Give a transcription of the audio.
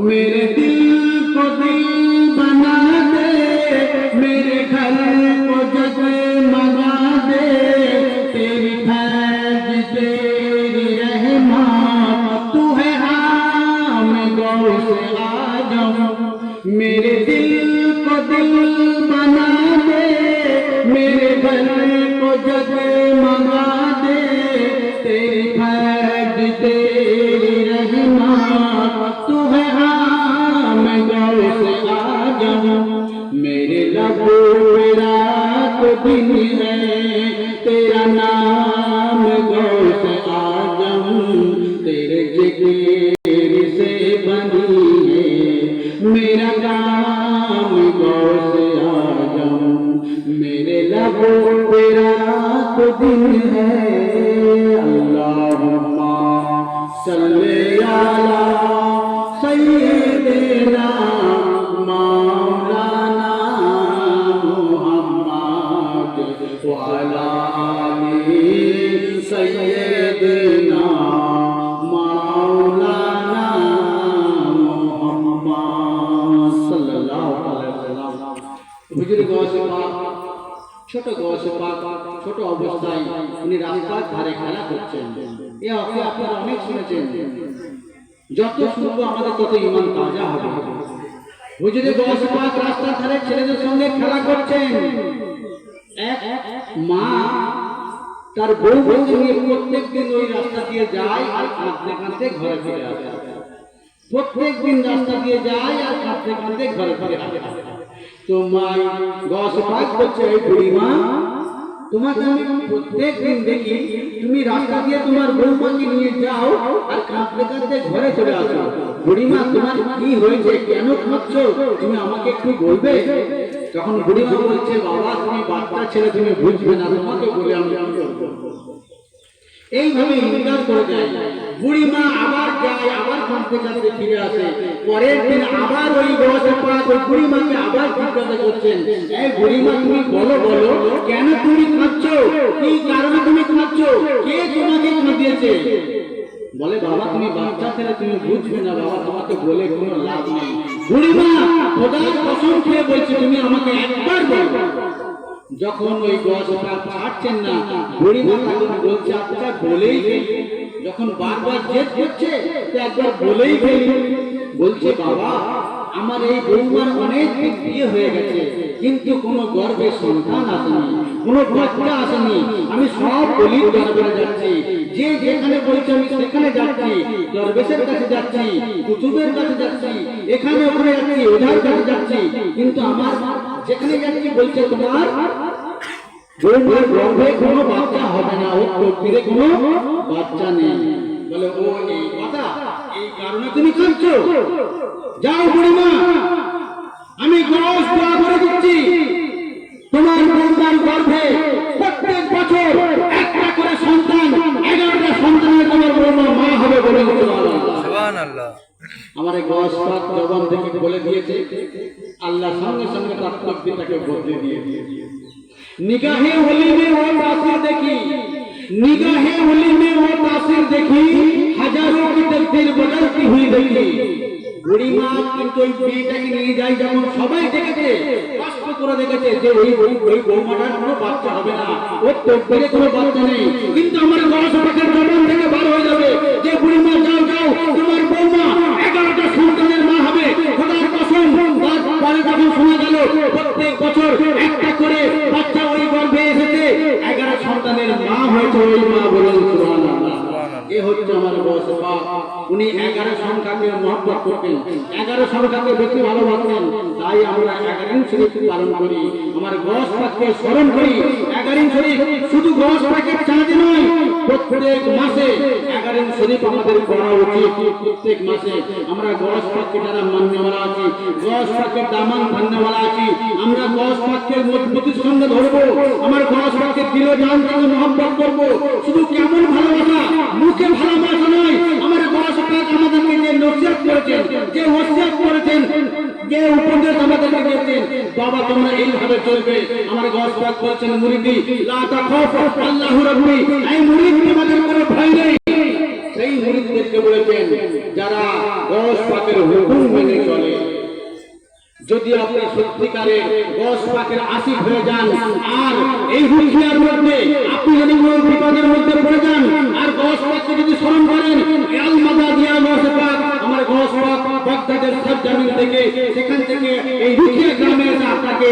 মেরে दिन है तेरा नाम गौस आज़म तेरे जिगर से बनी है। मेरा नाम गौस आज़म मेरे लगो तेरा रात दिन है। अल्लाह सल्ले आला सैयदना وعلى آل سيدنا مولانا محمد صلى الله عليه وسلم হুজুর গৌসে পাক ছোট গৌসে পাক ছোট অবস্থায় উনি রাস্তার ধারে খেলা করছেন এ অর্থ আপনারা অনেক শুনেছেন। যত শুনব আমাদের তত ইমান তাজা হবে। হুজুরে গৌসে পাক রাস্তার ধারে ছেলেদের সঙ্গে খেলা করছেন। মা, তার বউ বউকে নিয়ে প্রত্যেক দিন ওই রাস্তা দিয়ে যায় আর কাঁদতে কাঁদতে ঘরে ফিরে আসে। প্রত্যেক দিন রাস্তা দিয়ে যায় আর কাঁদতে কাঁদতে ঘরে ফিরে আসে। তো মা, গস পাক করছে, এই বুড়ি মা, তোমাকে আমি প্রত্যেক দিন দেখি, তুমি রাস্তা দিয়ে তোমার বৌমাকে নিয়ে যাও আর কাঁদতে কাঁদতে ঘরে চলে আসো। বুড়িমা তোমার কি হয়েছে? কেন কাঁদছো? তুমি আমাকে একটু বলবে? তখন বুড়িমা বলছে, বাবা, তুমি বাচ্চা ছেলে, তুমি বুঝবে না, তোমাকে বলে আমি এইভাবে ইনকার করে যায় বুড়ি মা আবার যায়, আবার কাঁদতে ফিরে আসে। পরের দিন আবার ওই বয়সে পাক ওই বুড়ি মাকে আবার জিজ্ঞাসা করছেন, এই বুড়ি মা, তুমি বলো বলো, কেন তুমি কাঁদছো? কি কারণে তুমি কাঁদছো? কে তোমাকে কাঁদিয়েছে? বলে, বাবা, তুমি বাচ্চা ছেলে, তুমি বুঝবে না, বাবা, তোমাকে বলে কোনো লাভ নেই। যখন ওই না বলছে আচ্ছা বলেই যখন বারবার জেদ করছে একবার বলেই ফেলি। বলছে, বাবা, আমার এই বৌমার অনেক বিয়ে হয়ে গেছে, কিন্তু কোনো গর্ভে সন্তান আসেনি, কোনো আসেনি। আমি সব বলি দরবারে যাচ্ছি। যে যেখানে বলছে আমি সেখানে যাচ্ছি, দরবেশের কাছে যাচ্ছি, কুতুবের কাছে যাচ্ছি, এখানে ওখানে যাচ্ছি ওঝার কাছে যাচ্ছি, কিন্তু আমার যেখানে যাচ্ছি বলছে তোমার গর্ভে কোনো বাচ্চা হবে না বাচ্চা নেই। বলে, ও এই কথা, এই কারণে তুমি কাঁদছো যাও আমি করে দিচ্ছি তোমার বৌমার গর্ভে প্রত্যেক বছর একটা করে সন্তান এগারোটা সন্তানের তোমার বৌমা মা হবে বলে দিতে পারো সুবহানাল্লাহ আমারে এক পাক জবান থেকে বলে দিয়েছে আল্লাহ সঙ্গে সঙ্গে তার তাকবীরটাকে বদলে দিয়ে নিগাহে হলিমে ও তাসির দেখি, নিগাহে হলিমে ও তাসির দেখি, হাজারো কি তকদির বদলতি হই দেখি। বুড়িমা কিন্তু ওই মেয়েটাকে নিয়ে যায় যেমন সবাই দেখেছে, কষ্ট করে দেখেছে যে ওই ওই ওই বৌমাটার কোনো বাচ্চা হবে না, ওর তোর কোনো বাচ্চা নেই। কিন্তু আমার বড় সন্তানের মা হয়েছে ওই মা বলেন এ হচ্ছে আমার উনি এগারো সংখ্যাকে মহব্বত করতেন। এগারো বেশি ভালোবাসতেন। তাই আমরা এগারিন শরীফ পালন করি। আমার স্মরণ করি। শরীফ শুধু চাঁদ নয়, প্রত্যেক মাসে শরীফ আমাদের পড়া উচিত। প্রত্যেক মাসে আমরা গস পাককে যারা মান্যওয়ালা আছি গস পাকের দামান মান্যওয়ালা আছি। আমরা গস সঙ্গে ধরবো। আমার গস দিল জান থেকে মহব্বত করব। শুধু কেমন ভালোবাসা, মুখে ভালোবাসা নয়, আমার গস আমাদেরকে যে নসিহত করেছেন, যে ওসিয়ত করেছেন, যে উপদেশ আমাদেরকে দিয়েছেন, বাবা তোমরা এইভাবে চলবে। আমার গস পাক বলছেন মুরিদি, লা তাখাফ আল্লাহু এই মুরিদ তোমাদের কোনো যদি আপনি সত্যিকারের দশ পাকের আশিক হয়ে যান, আর এই হুঁশিয়ার মধ্যে আপনি যদি বিপদের মধ্যে পড়ে যান, আর দশ পাককে যদি স্মরণ করেন আমার দশ পাক বাগদাদের সব জমিন থেকে সেখান থেকে এই রুখিয়া গ্রামে আপনাকে